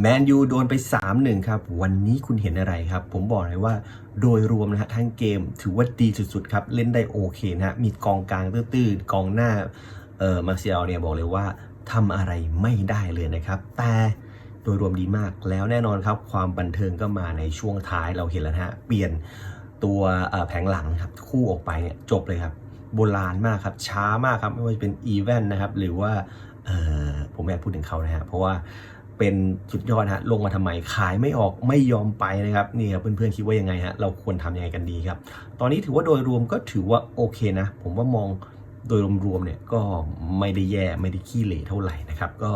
แมนยูโดนไป 3-1 ครับ วันนี้คุณเห็นอะไรครับ ผมบอกเลยว่าโดยรวมนะฮะทั้งเกมถือว่าดีสุดๆครับ เล่นได้โอเคนะ มีกองกลางตื้อๆกองหน้าเออมาเซียลเนี่ยบอกเลยว่าทำอะไรไม่ได้เลยนะครับ แต่โดยรวมดีมากแล้วแน่นอนครับ ความบันเทิงก็มาในช่วงท้ายเราเห็นแล้วนะฮะ เปลี่ยนตัวแผงหลังครับคู่ออกไปเนี่ยจบเลยครับ โบราณมากครับ ช้ามากครับ ไม่ว่าจะเป็นอีเวนนะครับ หรือว่าเอ่อผมไม่พูดถึงเขานะฮะเพราะว่า เป็นสุดยอดฮะลงมาทำไมขายไม่ออกไม่ยอมไปนะครับนี่ครับเพื่อนๆคิดว่ายังไงฮะเราควรทำยังไงกันดีครับ ตอนนี้ถือว่าโดยรวมก็ถือว่าโอเคนะ ผมว่ามองโดยรวมๆเนี่ยก็ไม่ได้แย่ไม่ได้ขี้เหร่เท่าไหร่นะครับ ก็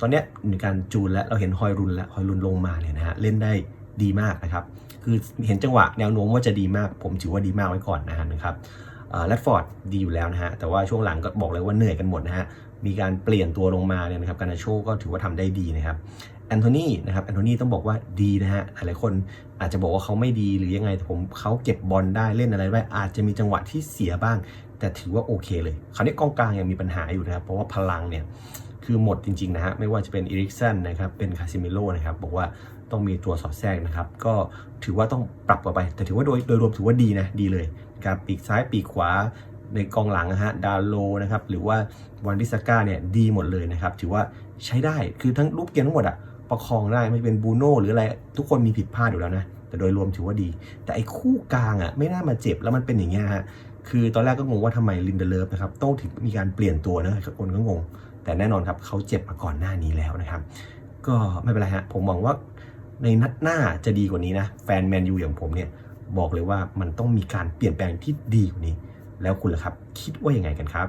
ตอนนี้มีการจูนแล้วเราเห็นฮอยรุนแล้วฮอยรุนลงมาเนี่ยนะฮะเล่นได้ดีมากนะครับ คือเห็นจังหวะแนวโน้มว่าจะดีมาก ผมถือว่าดีมากไว้ก่อนนะครับ แรดฟอร์ดดีอยู่แล้วนะฮะ แต่ว่าช่วงหลังก็บอกเลยว่าเหนื่อยกันหมดนะฮะ มีการเปลี่ยนตัวลงมาเนี่ยนะครับ การนาโชก็ถือว่าทำได้ดีนะครับแอนโทนีนะครับแอนโทนีต้องบอกว่าดีนะฮะหลายคนอาจจะบอกว่าเขาไม่ดีหรือยังไงแต่ผมเขาเก็บบอลได้เล่นอะไรได้อาจจะมีจังหวะที่เสียบ้าง แต่ถือว่าโอเคเลย คราวนี้กองกลางยังมีปัญหาอยู่นะครับ เพราะว่าพลังเนี่ย คือหมดจริงๆนะฮะไม่ว่าจะเป็นอีริกสันนะครับเป็นคาซิมิโลนะครับบอกว่าต้องมีตัวสอดแทรกนะครับ ก็ถือว่าต้องปรับกันไป แต่ถือว่าโดยโดยรวมถือว่าดีนะดีเลยนะครับปีกซ้ายปีกขวาในกองหลังนะฮะดาโลนะครับหรือว่าวันบิสก้าเนี่ยดีหมดเลยนะครับ ถือว่าใช้ได้คือทั้งรูปเกมทั้งหมดอะประคองได้ไม่เป็นบูโน่หรืออะไรทุกคนมีผิดพลาดอยู่แล้วนะแต่โดยรวมถือว่าดี แต่ไอ้คู่กลางอะไม่น่ามาเจ็บแล้วมันเป็นอย่างเงี้ยฮะ คือตอนแรกก็งงว่าทำไมลินเดเลฟนะครับต้องถึงมีการเปลี่ยนตัวนะคนก็งง แต่แน่นอนครับเขาเจ็บมาก่อนหน้านี้แล้วนะครับ ก็ไม่เป็นไรฮะผมหวังว่าในนัดหน้าจะดีกว่านี้นะ แฟนแมนยูอย่างผมเนี่ยบอกเลยว่ามันต้องมีการเปลี่ยนแปลงที่ดีกว่านี้ แล้วคุณล่ะครับ คิดว่ายังไงกันครับ